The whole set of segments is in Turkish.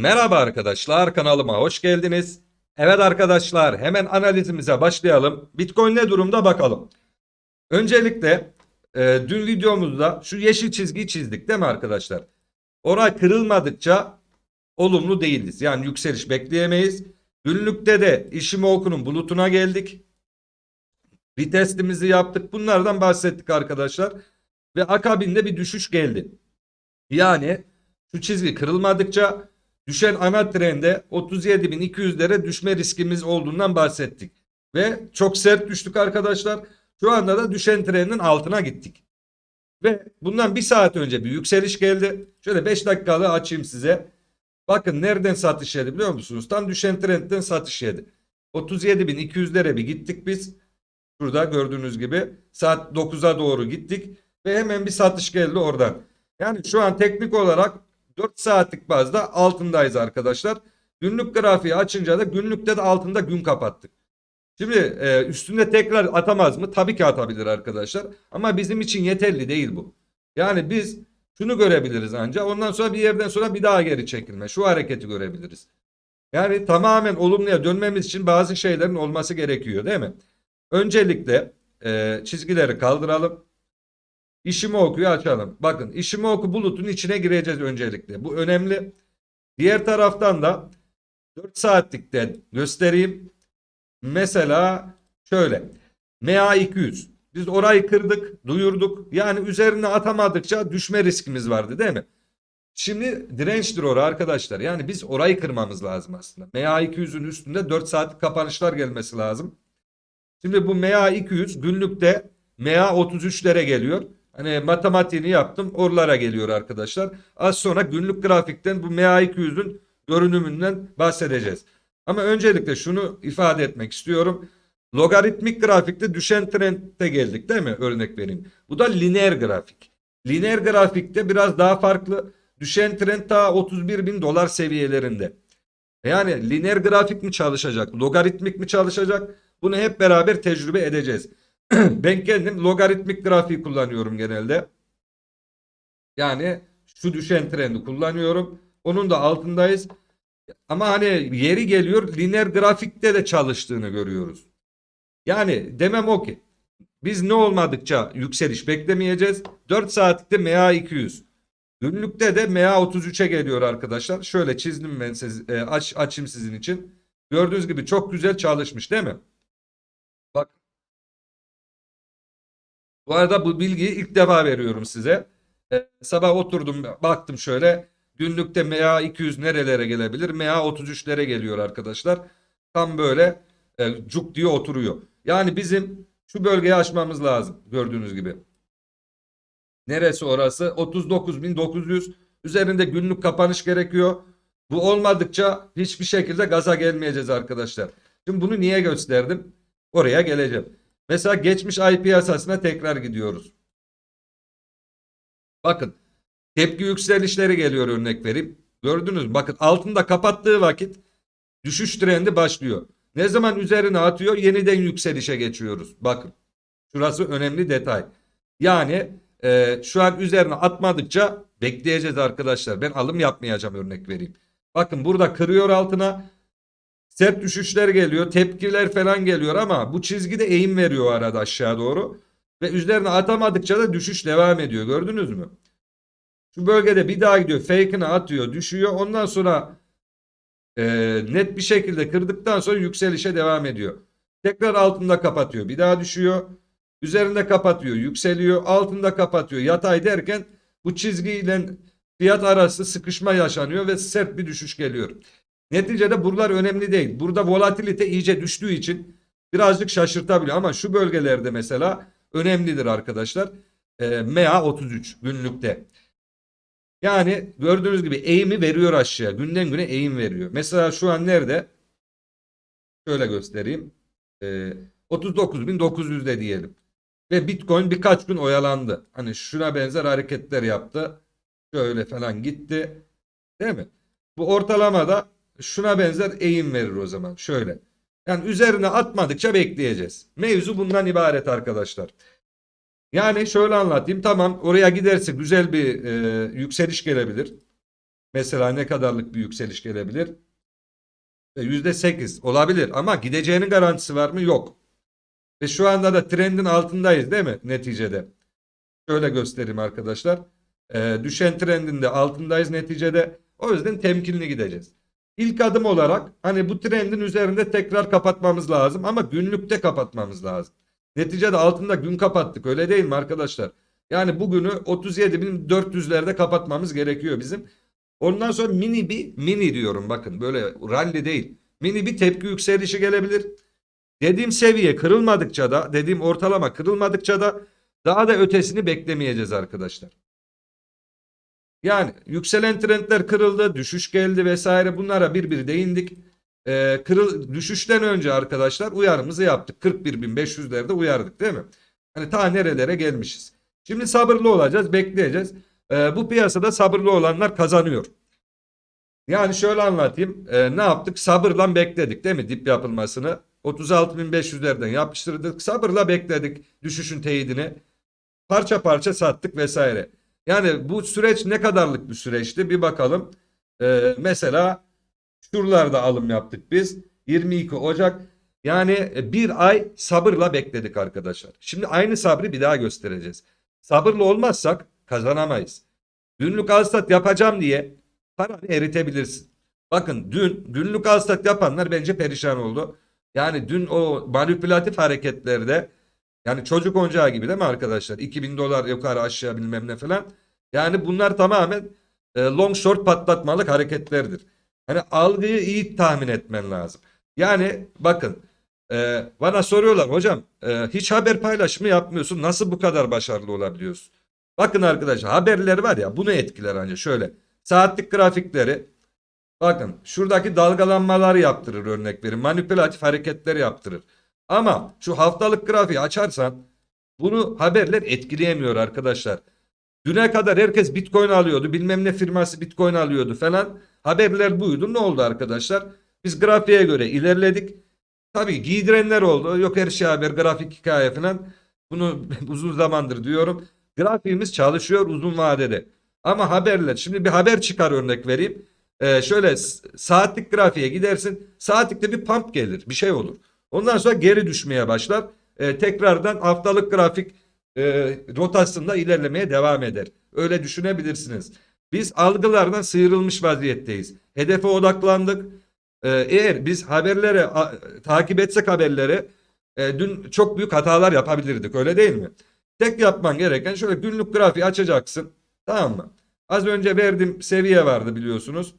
Merhaba arkadaşlar kanalıma hoş geldiniz. Evet arkadaşlar hemen analizimize başlayalım. Bitcoin ne durumda bakalım. Öncelikle e, dün videomuzda şu yeşil çizgiyi çizdik değil mi arkadaşlar? Oraya kırılmadıkça olumlu değiliz. Yani yükseliş bekleyemeyiz. Günlükte de Ishimoku'nun bulutuna geldik. Bir testimizi yaptık. Bunlardan bahsettik arkadaşlar. Ve akabinde bir düşüş geldi. Yani şu çizgi kırılmadıkça düşen ana trende 37.200'lere düşme riskimiz olduğundan bahsettik. Ve çok sert düştük arkadaşlar. Şu anda da düşen trendin altına gittik. Ve bundan bir saat önce bir yükseliş geldi. Şöyle 5 dakikalık açayım size. Bakın nereden satış yedi biliyor musunuz? Tam düşen trendden satış yedi. 37.200'lere bir gittik biz. Şurada gördüğünüz gibi saat 9'a doğru gittik. Ve hemen bir satış geldi oradan. Yani şu an teknik olarak 4 saatlik bazda altındayız arkadaşlar. Günlük grafiği açınca da günlükte de altında gün kapattık. Şimdi e, üstünde tekrar atamaz mı? Tabii ki atabilir arkadaşlar. Ama bizim için yeterli değil bu. Yani biz şunu görebiliriz ancak ondan sonra bir yerden sonra bir daha geri çekilme. Şu hareketi görebiliriz. Yani tamamen olumluya dönmemiz için bazı şeylerin olması gerekiyor değil mi? Öncelikle e, çizgileri kaldıralım. İşimi okuyu açalım. Bakın işimi oku bulutun içine gireceğiz öncelikle. Bu önemli. Diğer taraftan da 4 saatlikte göstereyim. Mesela şöyle. MA 200. Biz orayı kırdık, duyurduk. Yani üzerine atamadıkça düşme riskimiz vardı değil mi? Şimdi dirençtir orası arkadaşlar. Yani biz orayı kırmamız lazım aslında. MA 200'ün üstünde 4 saatlik kapanışlar gelmesi lazım. Şimdi bu MA 200 günlükte MA 33'lere geliyor. Hani matematiğini yaptım. Oralara geliyor arkadaşlar. Az sonra günlük grafikten bu MA 200'ün görünümünden bahsedeceğiz. Ama öncelikle şunu ifade etmek istiyorum. Logaritmik grafikte düşen trendte geldik değil mi? Örnek vereyim. Bu da lineer grafik. Lineer grafikte biraz daha farklı. Düşen trend ta 31 bin dolar seviyelerinde. Yani lineer grafik mi çalışacak? Logaritmik mi çalışacak? Bunu hep beraber tecrübe edeceğiz. ben kendim logaritmik grafiği kullanıyorum genelde. Yani şu düşen trendi kullanıyorum. Onun da altındayız. Ama hani yeri geliyor lineer grafikte de çalıştığını görüyoruz. Yani demem o ki biz ne olmadıkça yükseliş beklemeyeceğiz. 4 saatlikte MA 200. Günlükte de MA 33'e geliyor arkadaşlar. Şöyle çizdim ben siz, e, aç, açayım sizin için. Gördüğünüz gibi çok güzel çalışmış değil mi? Bu arada bu bilgiyi ilk defa veriyorum size. E, sabah oturdum baktım şöyle. Günlükte MA 200 nerelere gelebilir? MA 33'lere geliyor arkadaşlar. Tam böyle e, cuk diye oturuyor. Yani bizim şu bölgeyi aşmamız lazım gördüğünüz gibi. Neresi orası? 39.900 üzerinde günlük kapanış gerekiyor. Bu olmadıkça hiçbir şekilde gaza gelmeyeceğiz arkadaşlar. Şimdi bunu niye gösterdim? Oraya geleceğim. Mesela geçmiş ay piyasasına tekrar gidiyoruz. Bakın tepki yükselişleri geliyor örnek vereyim. Gördünüz? Bakın altında kapattığı vakit düşüş trendi başlıyor. Ne zaman üzerine atıyor yeniden yükselişe geçiyoruz. Bakın şurası önemli detay. Yani e, şu an üzerine atmadıkça bekleyeceğiz arkadaşlar. Ben alım yapmayacağım örnek vereyim. Bakın burada kırıyor altına. Sert düşüşler geliyor. Tepkiler falan geliyor ama bu çizgide eğim veriyor arada aşağı doğru. Ve üzerine atamadıkça da düşüş devam ediyor. Gördünüz mü? Şu bölgede bir daha gidiyor. Fake'ini atıyor. Düşüyor. Ondan sonra e, net bir şekilde kırdıktan sonra yükselişe devam ediyor. Tekrar altında kapatıyor. Bir daha düşüyor. Üzerinde kapatıyor. Yükseliyor. Altında kapatıyor. Yatay derken bu çizgiyle fiyat arası sıkışma yaşanıyor ve sert bir düşüş geliyor. Neticede buralar önemli değil. Burada volatilite iyice düştüğü için birazcık şaşırtabiliyor. Ama şu bölgelerde mesela önemlidir arkadaşlar. E, MA 33 günlükte. Yani gördüğünüz gibi eğimi veriyor aşağıya. Günden güne eğim veriyor. Mesela şu an nerede? Şöyle göstereyim. E, 39.900'de diyelim. Ve Bitcoin birkaç gün oyalandı. Hani şuna benzer hareketler yaptı. Şöyle falan gitti. Değil mi? Bu ortalamada şuna benzer eğim verir o zaman. Şöyle. Yani üzerine atmadıkça bekleyeceğiz. Mevzu bundan ibaret arkadaşlar. Yani şöyle anlatayım. Tamam oraya giderse güzel bir e, yükseliş gelebilir. Mesela ne kadarlık bir yükseliş gelebilir? E, %8 olabilir ama gideceğinin garantisi var mı? Yok. Ve şu anda da trendin altındayız değil mi neticede? Şöyle göstereyim arkadaşlar. E, düşen trendin de altındayız neticede. O yüzden temkinli gideceğiz. İlk adım olarak hani bu trendin üzerinde tekrar kapatmamız lazım ama günlükte kapatmamız lazım. Neticede altında gün kapattık öyle değil mi arkadaşlar? Yani bugünü 37.400'lerde kapatmamız gerekiyor bizim. Ondan sonra mini bir mini diyorum bakın böyle rally değil. Mini bir tepki yükselişi gelebilir. Dediğim seviye kırılmadıkça da dediğim ortalama kırılmadıkça da daha da ötesini beklemeyeceğiz arkadaşlar. Yani yükselen trendler kırıldı, düşüş geldi vesaire bunlara bir bir değindik. Ee, kırıl düşüşten önce arkadaşlar uyarımızı yaptık. 41.500'lerde uyardık değil mi? Hani ta nerelere gelmişiz. Şimdi sabırlı olacağız, bekleyeceğiz. Ee, bu piyasada sabırlı olanlar kazanıyor. Yani şöyle anlatayım. Ee, ne yaptık? Sabırla bekledik değil mi dip yapılmasını? 36.500'lerden yapıştırdık. Sabırla bekledik düşüşün teyidini. Parça parça sattık vesaire. Yani bu süreç ne kadarlık bir süreçti? Bir bakalım. Ee, mesela şuralarda alım yaptık biz. 22 Ocak. Yani bir ay sabırla bekledik arkadaşlar. Şimdi aynı sabrı bir daha göstereceğiz. Sabırlı olmazsak kazanamayız. Günlük alsat yapacağım diye paranı eritebilirsin. Bakın dün günlük alsat yapanlar bence perişan oldu. Yani dün o manipülatif hareketlerde yani çocuk oyuncağı gibi değil mi arkadaşlar? 2000 dolar yukarı aşağı bilmem ne falan. Yani bunlar tamamen e, long short patlatmalık hareketlerdir. Hani algıyı iyi tahmin etmen lazım. Yani bakın e, bana soruyorlar hocam e, hiç haber paylaşımı yapmıyorsun nasıl bu kadar başarılı olabiliyorsun? Bakın arkadaşlar haberler var ya bunu etkiler ancak şöyle saatlik grafikleri bakın şuradaki dalgalanmaları yaptırır örnek verin manipülatif hareketleri yaptırır. Ama şu haftalık grafiği açarsan bunu haberler etkileyemiyor arkadaşlar. Düne kadar herkes Bitcoin alıyordu. Bilmem ne firması Bitcoin alıyordu falan. Haberler buydu. Ne oldu arkadaşlar? Biz grafiğe göre ilerledik. Tabii giydirenler oldu. Yok her şey haber, grafik hikaye falan. Bunu uzun zamandır diyorum. Grafiğimiz çalışıyor uzun vadede. Ama haberler. Şimdi bir haber çıkar örnek vereyim. Ee, şöyle saatlik grafiğe gidersin. Saatlikte bir pump gelir. Bir şey olur. Ondan sonra geri düşmeye başlar. Ee, tekrardan haftalık grafik e, rotasyonda ilerlemeye devam eder. Öyle düşünebilirsiniz. Biz algılardan sıyrılmış vaziyetteyiz. Hedefe odaklandık. Ee, eğer biz haberlere a- takip etsek haberleri e, dün çok büyük hatalar yapabilirdik öyle değil mi? Tek yapman gereken şöyle günlük grafiği açacaksın. Tamam mı? Az önce verdiğim seviye vardı biliyorsunuz.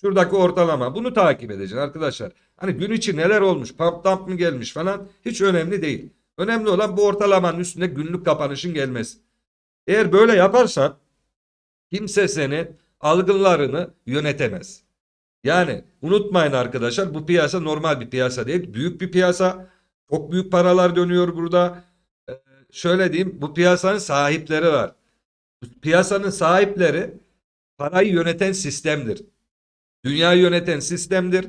Şuradaki ortalama. Bunu takip edeceksin arkadaşlar. Hani gün içi neler olmuş, pump dump mı gelmiş falan hiç önemli değil. Önemli olan bu ortalamanın üstünde günlük kapanışın gelmesi. Eğer böyle yaparsan kimse seni algılarını yönetemez. Yani unutmayın arkadaşlar bu piyasa normal bir piyasa değil. Büyük bir piyasa. Çok büyük paralar dönüyor burada. Ee, şöyle diyeyim bu piyasanın sahipleri var. Piyasanın sahipleri parayı yöneten sistemdir. Dünyayı yöneten sistemdir.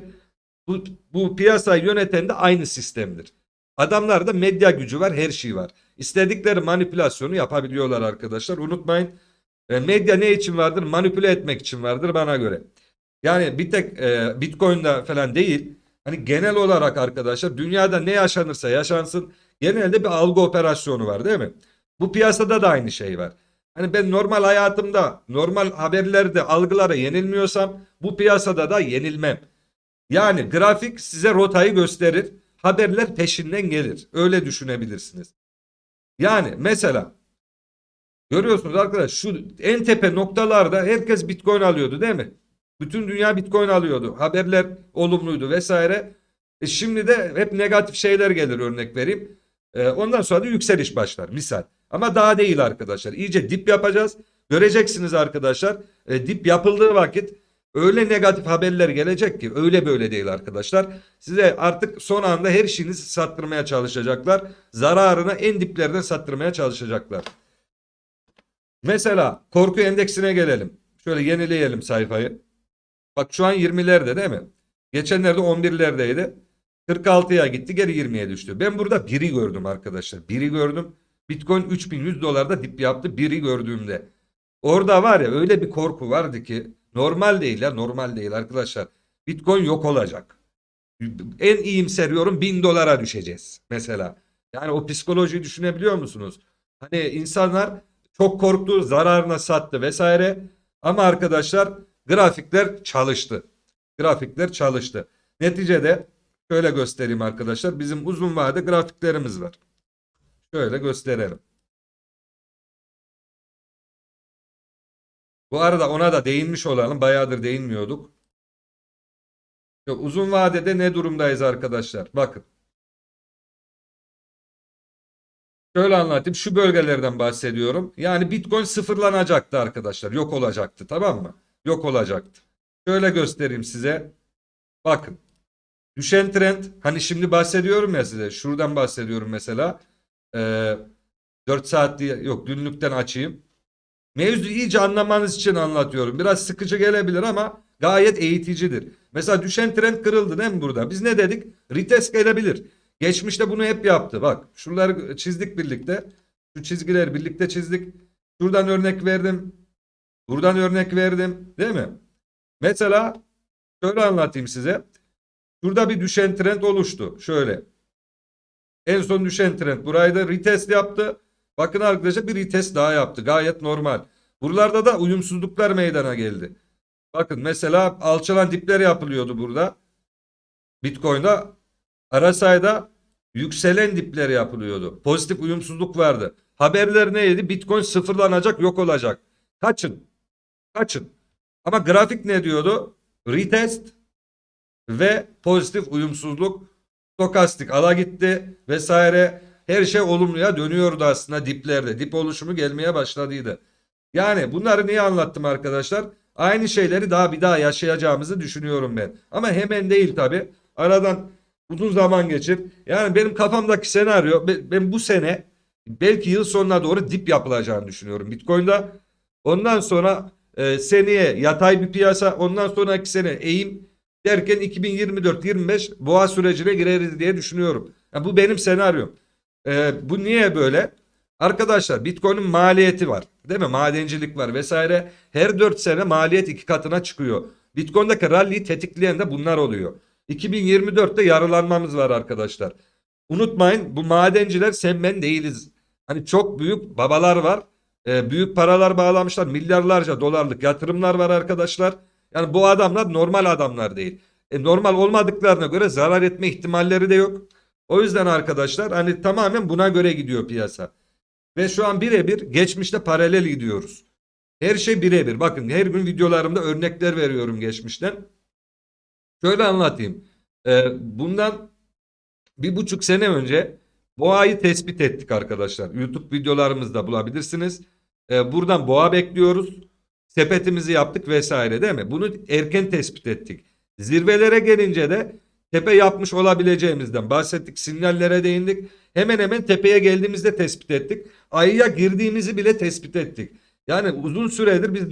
Bu, bu piyasayı yöneten de aynı sistemdir. Adamlarda medya gücü var, her şey var. İstedikleri manipülasyonu yapabiliyorlar arkadaşlar. Unutmayın. e, medya ne için vardır? Manipüle etmek için vardır bana göre. Yani bir tek e, Bitcoin'de falan değil. Hani genel olarak arkadaşlar dünyada ne yaşanırsa yaşansın genelde bir algı operasyonu var değil mi? Bu piyasada da aynı şey var. Hani ben normal hayatımda normal haberlerde algılara yenilmiyorsam bu piyasada da yenilmem. Yani grafik size rotayı gösterir. Haberler peşinden gelir. Öyle düşünebilirsiniz. Yani mesela görüyorsunuz arkadaş şu en tepe noktalarda herkes Bitcoin alıyordu değil mi? Bütün dünya Bitcoin alıyordu. Haberler olumluydu vesaire. E şimdi de hep negatif şeyler gelir örnek vereyim. E, ondan sonra da yükseliş başlar misal. Ama daha değil arkadaşlar. İyice dip yapacağız. Göreceksiniz arkadaşlar. E, dip yapıldığı vakit öyle negatif haberler gelecek ki öyle böyle değil arkadaşlar. Size artık son anda her şeyinizi sattırmaya çalışacaklar. Zararına en diplerden sattırmaya çalışacaklar. Mesela korku endeksine gelelim. Şöyle yenileyelim sayfayı. Bak şu an 20'lerde değil mi? Geçenlerde 11'lerdeydi. 46'ya gitti geri 20'ye düştü. Ben burada biri gördüm arkadaşlar. Biri gördüm. Bitcoin 3100 dolarda dip yaptı biri gördüğümde. Orada var ya öyle bir korku vardı ki normal değil ya normal değil arkadaşlar. Bitcoin yok olacak. En iyimser yorum 1000 dolara düşeceğiz mesela. Yani o psikolojiyi düşünebiliyor musunuz? Hani insanlar çok korktu, zararına sattı vesaire. Ama arkadaşlar grafikler çalıştı. Grafikler çalıştı. Neticede şöyle göstereyim arkadaşlar. Bizim uzun vade grafiklerimiz var. Şöyle gösterelim. Bu arada ona da değinmiş olalım. Bayağıdır değinmiyorduk. Uzun vadede ne durumdayız arkadaşlar? Bakın. Şöyle anlatayım. Şu bölgelerden bahsediyorum. Yani Bitcoin sıfırlanacaktı arkadaşlar. Yok olacaktı. Tamam mı? Yok olacaktı. Şöyle göstereyim size. Bakın. Düşen trend. Hani şimdi bahsediyorum ya size. Şuradan bahsediyorum mesela. Ee, 4 saat diye yok günlükten açayım. Mevzu iyice anlamanız için anlatıyorum. Biraz sıkıcı gelebilir ama gayet eğiticidir. Mesela düşen trend kırıldı değil mi burada? Biz ne dedik? Retest gelebilir. Geçmişte bunu hep yaptı. Bak şuraları çizdik birlikte. Şu çizgileri birlikte çizdik. Şuradan örnek verdim. Buradan örnek verdim. Değil mi? Mesela şöyle anlatayım size. Şurada bir düşen trend oluştu. Şöyle. En son düşen trend. Burayı da retest yaptı. Bakın arkadaşlar bir retest daha yaptı. Gayet normal. Buralarda da uyumsuzluklar meydana geldi. Bakın mesela alçalan dipler yapılıyordu burada. Bitcoin'da Arasay'da yükselen dipler yapılıyordu. Pozitif uyumsuzluk vardı. Haberler neydi? Bitcoin sıfırlanacak, yok olacak. Kaçın. Kaçın. Ama grafik ne diyordu? Retest ve pozitif uyumsuzluk stokastik ala gitti vesaire. Her şey olumluya dönüyordu aslında diplerde. Dip oluşumu gelmeye başladıydı. Yani bunları niye anlattım arkadaşlar? Aynı şeyleri daha bir daha yaşayacağımızı düşünüyorum ben. Ama hemen değil tabi. Aradan uzun zaman geçir. Yani benim kafamdaki senaryo ben, bu sene belki yıl sonuna doğru dip yapılacağını düşünüyorum Bitcoin'da. Ondan sonra e, seneye yatay bir piyasa ondan sonraki sene eğim derken 2024-25 boğa sürecine gireriz diye düşünüyorum. Yani bu benim senaryom. E, bu niye böyle? Arkadaşlar Bitcoin'in maliyeti var. Değil mi? Madencilik var vesaire. Her 4 sene maliyet iki katına çıkıyor. Bitcoin'deki rally'yi tetikleyen de bunlar oluyor. 2024'te yarılanmamız var arkadaşlar. Unutmayın bu madenciler sen ben değiliz. Hani çok büyük babalar var. E, büyük paralar bağlamışlar. Milyarlarca dolarlık yatırımlar var arkadaşlar. Yani bu adamlar normal adamlar değil. E, normal olmadıklarına göre zarar etme ihtimalleri de yok. O yüzden arkadaşlar hani tamamen buna göre gidiyor piyasa. Ve şu an birebir geçmişte paralel gidiyoruz. Her şey birebir. Bakın her gün videolarımda örnekler veriyorum geçmişten. Şöyle anlatayım. Ee, bundan bir buçuk sene önce boğayı tespit ettik arkadaşlar. YouTube videolarımızda bulabilirsiniz. Ee, buradan boğa bekliyoruz. Sepetimizi yaptık vesaire değil mi? Bunu erken tespit ettik. Zirvelere gelince de tepe yapmış olabileceğimizden bahsettik. Sinyallere değindik. Hemen hemen tepeye geldiğimizde tespit ettik. Ayıya girdiğimizi bile tespit ettik. Yani uzun süredir biz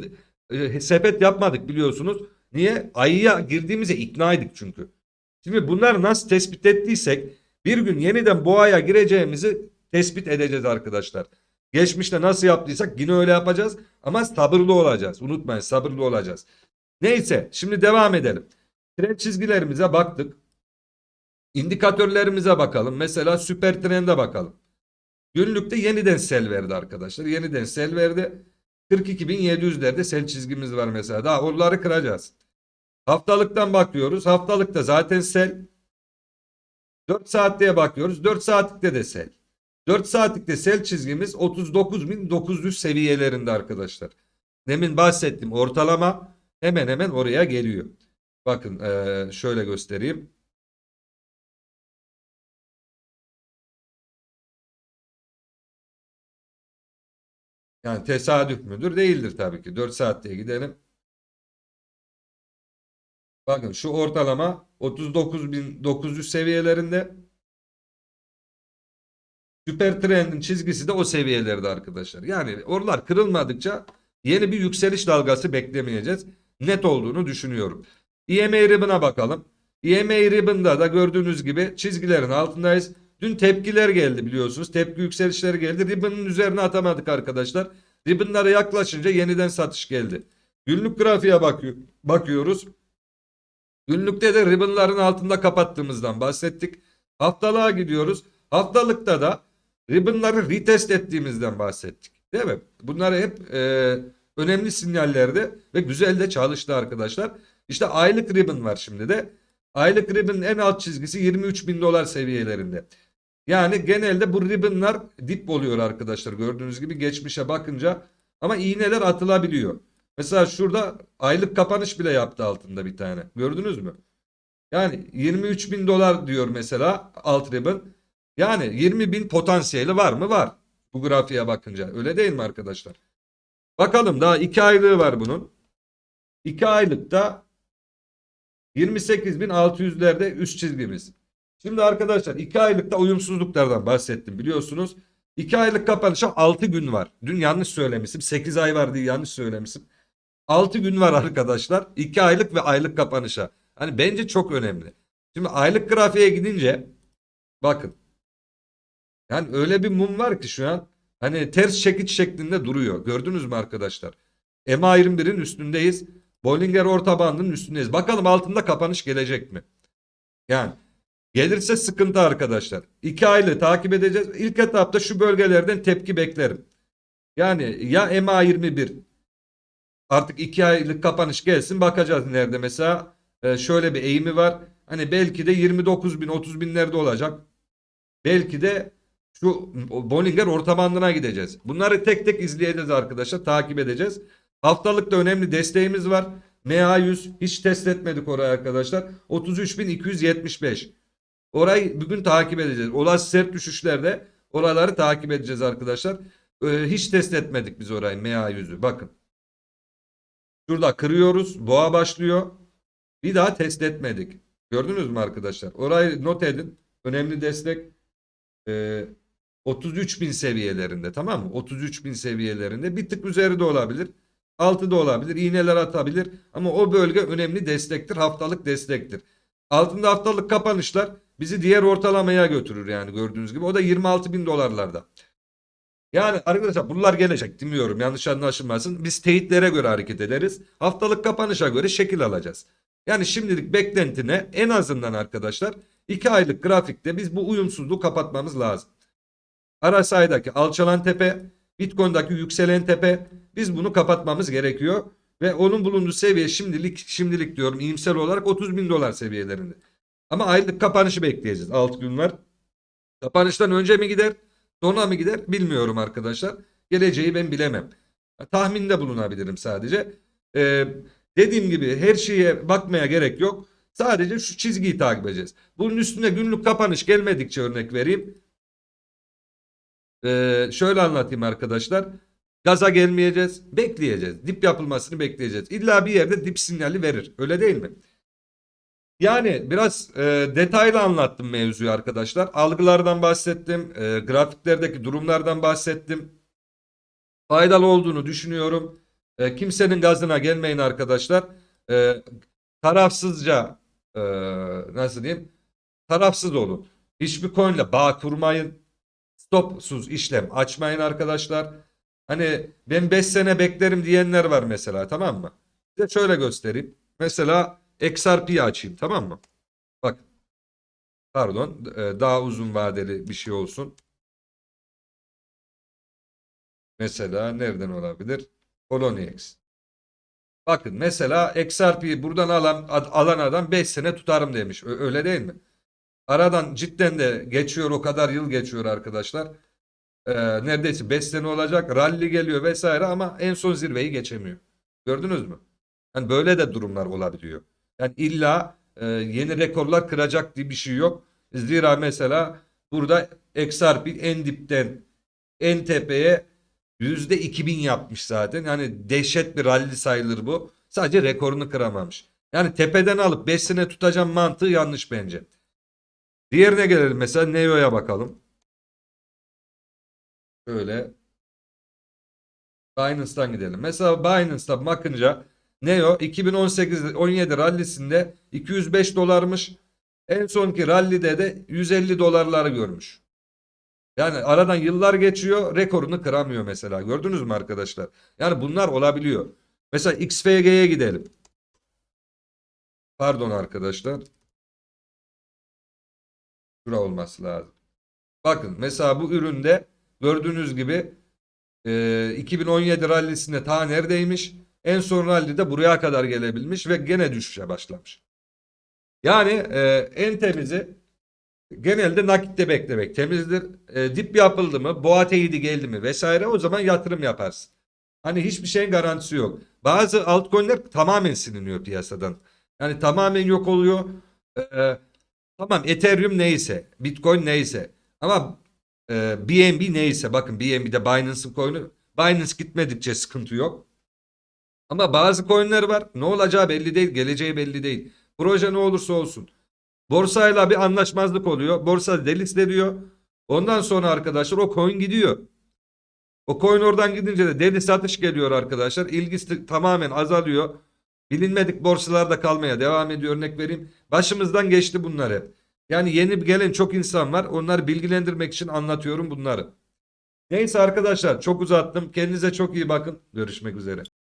e, sepet yapmadık biliyorsunuz. Niye? Ayıya girdiğimize iknaydık çünkü. Şimdi bunları nasıl tespit ettiysek bir gün yeniden boğaya gireceğimizi tespit edeceğiz arkadaşlar. Geçmişte nasıl yaptıysak yine öyle yapacağız ama sabırlı olacağız. Unutmayın sabırlı olacağız. Neyse şimdi devam edelim. Trend çizgilerimize baktık. İndikatörlerimize bakalım. Mesela süper trende bakalım. Günlükte yeniden sel verdi arkadaşlar. Yeniden sel verdi. 42.700'lerde sel çizgimiz var mesela. Daha onları kıracağız. Haftalıktan bakıyoruz. Haftalıkta zaten sel. 4 saatliğe bakıyoruz. 4 saatlikte de sel. 4 saatlikte sel çizgimiz 39.900 seviyelerinde arkadaşlar. Demin bahsettim ortalama hemen hemen oraya geliyor. Bakın şöyle göstereyim. Yani tesadüf müdür? Değildir tabii ki. 4 saatte gidelim. Bakın şu ortalama 39.900 seviyelerinde. Süper trendin çizgisi de o seviyelerde arkadaşlar. Yani oralar kırılmadıkça yeni bir yükseliş dalgası beklemeyeceğiz. Net olduğunu düşünüyorum. EMA ribbon'a bakalım. EMA ribbon'da da gördüğünüz gibi çizgilerin altındayız. Dün tepkiler geldi biliyorsunuz. Tepki yükselişleri geldi. Ribbon'ın üzerine atamadık arkadaşlar. Ribbon'lara yaklaşınca yeniden satış geldi. Günlük grafiğe bakıyor, bakıyoruz. Günlükte de ribbonların altında kapattığımızdan bahsettik. Haftalığa gidiyoruz. Haftalıkta da ribbonları retest ettiğimizden bahsettik. Değil mi? Bunlar hep e, önemli sinyallerdi ve güzel de çalıştı arkadaşlar. İşte aylık ribbon var şimdi de. Aylık ribbon'ın en alt çizgisi 23 bin dolar seviyelerinde. Yani genelde bu ribbonlar dip oluyor arkadaşlar. Gördüğünüz gibi geçmişe bakınca ama iğneler atılabiliyor. Mesela şurada aylık kapanış bile yaptı altında bir tane. Gördünüz mü? Yani 23 bin dolar diyor mesela alt ribbon. Yani 20 bin potansiyeli var mı? Var. Bu grafiğe bakınca. Öyle değil mi arkadaşlar? Bakalım daha 2 aylığı var bunun. 2 aylıkta 28.600'lerde üst çizgimiz. Şimdi arkadaşlar 2 aylıkta uyumsuzluklardan bahsettim biliyorsunuz. 2 aylık kapanışa 6 gün var. Dün yanlış söylemişim. 8 ay var diye yanlış söylemişim. 6 gün var arkadaşlar. 2 aylık ve aylık kapanışa. Hani bence çok önemli. Şimdi aylık grafiğe gidince bakın. Yani öyle bir mum var ki şu an hani ters çekiç şeklinde duruyor. Gördünüz mü arkadaşlar? MA21'in üstündeyiz. Bollinger orta bandının üstündeyiz. Bakalım altında kapanış gelecek mi? Yani gelirse sıkıntı arkadaşlar. 2 aylık takip edeceğiz. İlk etapta şu bölgelerden tepki beklerim. Yani ya MA21 artık 2 aylık kapanış gelsin bakacağız nerede mesela Ee, şöyle bir eğimi var. Hani belki de 29 bin 30 binlerde olacak. Belki de şu Bollinger orta bandına gideceğiz. Bunları tek tek izleyeceğiz arkadaşlar. Takip edeceğiz. Haftalıkta önemli desteğimiz var. MA100 hiç test etmedik orayı arkadaşlar. 33.275. Orayı bugün takip edeceğiz. Olası sert düşüşlerde oraları takip edeceğiz arkadaşlar. Ee, hiç test etmedik biz orayı MA100'ü. Bakın. Şurada kırıyoruz. Boğa başlıyor. Bir daha test etmedik. Gördünüz mü arkadaşlar? Orayı not edin. Önemli destek e, 33 bin seviyelerinde tamam mı? 33 bin seviyelerinde bir tık üzeri de olabilir. Altı da olabilir. iğneler atabilir. Ama o bölge önemli destektir. Haftalık destektir. Altında haftalık kapanışlar bizi diğer ortalamaya götürür yani gördüğünüz gibi. O da 26 bin dolarlarda. Yani arkadaşlar bunlar gelecek bilmiyorum yanlış anlaşılmasın. Biz teyitlere göre hareket ederiz. Haftalık kapanışa göre şekil alacağız. Yani şimdilik beklentine en azından arkadaşlar 2 aylık grafikte biz bu uyumsuzluğu kapatmamız lazım. RSI'daki alçalan tepe, Bitcoin'daki yükselen tepe biz bunu kapatmamız gerekiyor. Ve onun bulunduğu seviye şimdilik şimdilik diyorum iyimser olarak 30 bin dolar seviyelerinde. Ama aylık kapanışı bekleyeceğiz 6 gün var. Kapanıştan önce mi gider sonra mı gider bilmiyorum arkadaşlar. Geleceği ben bilemem. Tahminde bulunabilirim sadece. Ee, dediğim gibi her şeye bakmaya gerek yok. Sadece şu çizgiyi takip edeceğiz. Bunun üstüne günlük kapanış gelmedikçe örnek vereyim. Ee, şöyle anlatayım arkadaşlar. Gaza gelmeyeceğiz. Bekleyeceğiz. Dip yapılmasını bekleyeceğiz. İlla bir yerde dip sinyali verir. Öyle değil mi? Yani biraz e, detaylı anlattım mevzuyu arkadaşlar. Algılardan bahsettim. E, grafiklerdeki durumlardan bahsettim. Faydalı olduğunu düşünüyorum. E, kimsenin gazına gelmeyin arkadaşlar. E, tarafsızca e, nasıl diyeyim? Tarafsız olun. Hiçbir coinle bağ kurmayın. Stopsuz işlem açmayın arkadaşlar. Hani ben 5 sene beklerim diyenler var mesela tamam mı? Size şöyle göstereyim. Mesela XRP'yi açayım tamam mı? Bak. Pardon e, daha uzun vadeli bir şey olsun. Mesela nereden olabilir? Poloniex. Bakın mesela XRP'yi buradan alan, alan adam 5 sene tutarım demiş. Öyle değil mi? Aradan cidden de geçiyor o kadar yıl geçiyor arkadaşlar. Ee, neredeyse 5 sene olacak. Rally geliyor vesaire ama en son zirveyi geçemiyor. Gördünüz mü? Yani böyle de durumlar olabiliyor. Yani illa e, yeni rekorlar kıracak diye bir şey yok. Zira mesela burada XRP en dipten en tepeye yüzde 2000 yapmış zaten. Yani dehşet bir rally sayılır bu. Sadece rekorunu kıramamış. Yani tepeden alıp 5 sene tutacağım mantığı yanlış bence. Diğerine gelelim mesela Neo'ya bakalım. Şöyle Binance'dan gidelim. Mesela Binance'da bakınca Neo 2018-17 rallisinde 205 dolarmış. En sonki rallide de 150 dolarları görmüş. Yani aradan yıllar geçiyor rekorunu kıramıyor mesela. Gördünüz mü arkadaşlar? Yani bunlar olabiliyor. Mesela XFG'ye gidelim. Pardon arkadaşlar. Şura olması lazım. Bakın mesela bu üründe gördüğünüz gibi e, 2017 rallisinde ta neredeymiş? En son rallide buraya kadar gelebilmiş ve gene düşüşe başlamış. Yani e, en temizi genelde nakitte beklemek temizdir. E, dip yapıldı mı, boğa teyidi geldi mi vesaire o zaman yatırım yaparsın. Hani hiçbir şeyin garantisi yok. Bazı altcoin'ler tamamen siliniyor piyasadan. Yani tamamen yok oluyor. E, tamam Ethereum neyse, Bitcoin neyse ama e, BNB neyse bakın BNB'de Binance'ın coin'i Binance gitmedikçe sıkıntı yok. Ama bazı coin'ler var. Ne olacağı belli değil, geleceği belli değil. Proje ne olursa olsun. Borsayla bir anlaşmazlık oluyor. Borsa delisteliyor. Ondan sonra arkadaşlar o coin gidiyor. O coin oradan gidince de deli satış geliyor arkadaşlar. İlgisi tamamen azalıyor. Bilinmedik borsalarda kalmaya devam ediyor. Örnek vereyim. Başımızdan geçti bunlar hep. Yani yeni gelen çok insan var. Onları bilgilendirmek için anlatıyorum bunları. Neyse arkadaşlar çok uzattım. Kendinize çok iyi bakın. Görüşmek üzere.